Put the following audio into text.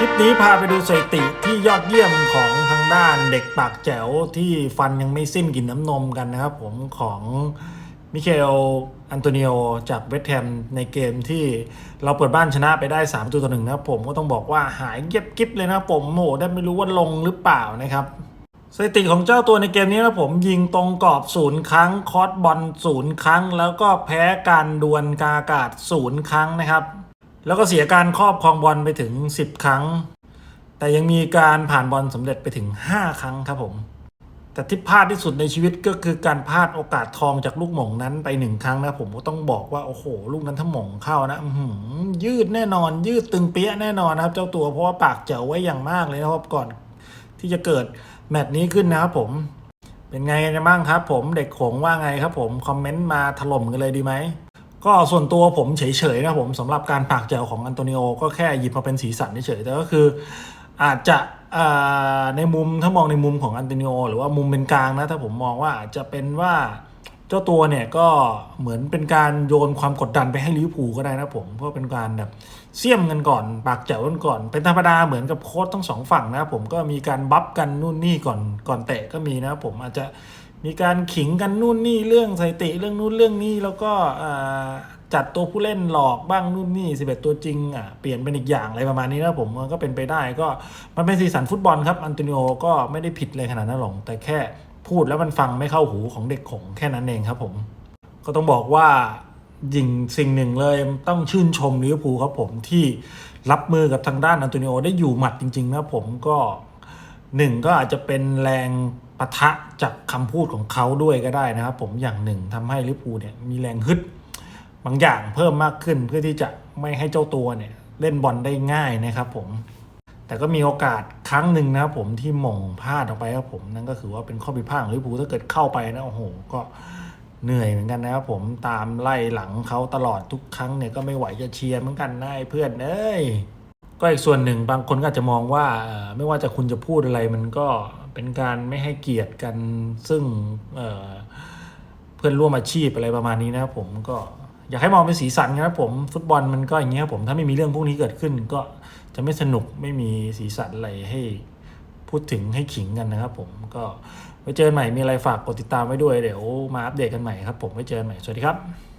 คลิปนี้พาไปดูสถิติที่ยอดเยี่ยมของทางด้านเด็กปากแจ๋วที่ฟันยังไม่สิ้นกินน้ำนมกันนะครับผมของมิเคลอันโตนิโอจากเวสต์แฮมในเกมที่เราเปิดบ้านชนะไปได้ 3 ตัวต่อหนึ่งนะครับผมก็ต้องบอกว่าหายเงียบกิ๊บเลยนะผมโหได้ไม่รู้ว่าลงหรือเปล่านะครับสถิติของเจ้าตัวในเกมนี้นะผมยิงตรงกรอบศูนย์ครั้ง คอร์สบอลศูนย์ครั้ง แล้วก็แพ้การดวลกาอากาศศูนย์ครั้งนะครับ แล้วก็เสียการครอบครองบอลไปถึง 10 ครั้ง แต่ยังมีการผ่านบอลสำเร็จไปถึง 5 ครั้งครับผม แต่ที่พลาดที่สุดในชีวิตก็คือการพลาดโอกาสทองจากลูกหม่งนั้นไปหนึ่งครั้งนะผมก็ต้องบอกว่าโอ้โห ลูกนั้นถ้าหม่งเข้านะยืดแน่นอน ยืดตึงเปี้ยแน่นอนนะครับ เจ้าตัวเพราะว่าปากเจ๋วไว้อย่างมากเลยนะครับก่อนที่จะเกิดแมตช์นี้ขึ้นนะครับผมเป็นไงกันบ้างครับผมเด็กโขงว่าไงครับผม คอมเมนต์มาถล่มกันเลยดีไหม ก็ส่วนตัวผมเฉยๆนะผมสำหรับการปากแจวของอันโตนิโอก็แค่หยิบมาเป็นสีสันเฉยๆแต่ก็คืออาจจะในมุมถ้ามองในมุมของอันโตนิโอหรือว่ามุมเป็นกลางนะถ้าผมมองว่าอาจจะเป็นว่าเจ้าตัวเนี่ยก็เหมือนเป็นการโยนความกดดันไปให้ลิเวอร์พูลก็ได้นะผมเพราะเป็นการแบบเสี่ยมกันก่อนปากแจ๋วกันก่อน เป็นธรรมดาเหมือนกับโค้ชทั้งสองฝั่งนะผมก็มีการบัฟกันนู่นนี่ก่อนก่อนเตะก็มีนะผมอาจจะ มีการขิงกันนู่นนี่เรื่องสถิติเรื่องนู่นเรื่องนี้แล้วก็จัดตัวผู้เล่นหลอกบ้างนู่นนี่11 ตัวจริงอะเปลี่ยนเป็นอีกอย่างอะไรประมาณนี้นะผมมันก็เป็นไปได้ก็มันเป็นสีสันฟุตบอลครับอันโตนิโอก็ไม่ได้ผิดเลยขนาดนั้นหรอกแต่แค่พูดแล้วมันฟังไม่เข้าหูของเด็กของแค่นั้นเองครับผม ก็ต้องบอกว่ายิงสิ่งหนึ่งเลยต้องชื่นชมลิเวอร์พูลครับผมที่รับมือกับทางด้านอันโตนิโอได้อยู่หมัดจริงๆนะผมก็หนึ่งก็อาจจะเป็นแรง ปะทะจากคำพูดของเขาด้วยก็ได้นะครับ ผมอย่างหนึ่งทำให้ลิเวอร์พูเนี่ยมีแรงฮึดบางอย่างเพิ่มมากขึ้นเพื่อที่จะไม่ให้เจ้าตัวเนี่ยเล่นบอลได้ง่ายนะครับผมแต่ก็มีโอกาสครั้งหนึ่งนะครับผมที่หม่งพลาดออกไปครับผมนั่นก็คือว่าเป็นข้อผิดพลาดของลิเวอร์พูถ้าเกิดเข้าไปนะโอ้โหก็เหนื่อยเหมือนกันนะครับผมตามไล่หลังเขาตลอดทุกครั้งเนี่ยก็ไม่ไหวจะเชียร์เหมือนกันนะไอ้เพื่อนเอ้ยก็อีกส่วนหนึ่งบางคนก็อาจจะมองว่าไม่ว่าจะคุณจะพูดอะไรมันก็ เป็นการไม่ให้เกียรติกันซึ่งเเพื่อนร่วมอาชีพอะไรประมาณนี้นะครับผมก็อยากให้มองเป็นสีสันนะครับผมฟุตบอลมันก็อย่างเงี้ยครับผมถ้าไม่มีเรื่องพวกนี้เกิดขึ้น ก็จะไม่สนุกไม่มีสีสันอะไรให้พูดถึงให้ขิงกันนะครับผมก็ไว้เจอกันใหม่มีอะไรฝากกดติดตามไว้ด้วยเดี๋ยวมาอัปเดตกันใหม่ครับผมไว้เจอกันใหม่สวัสดีครับ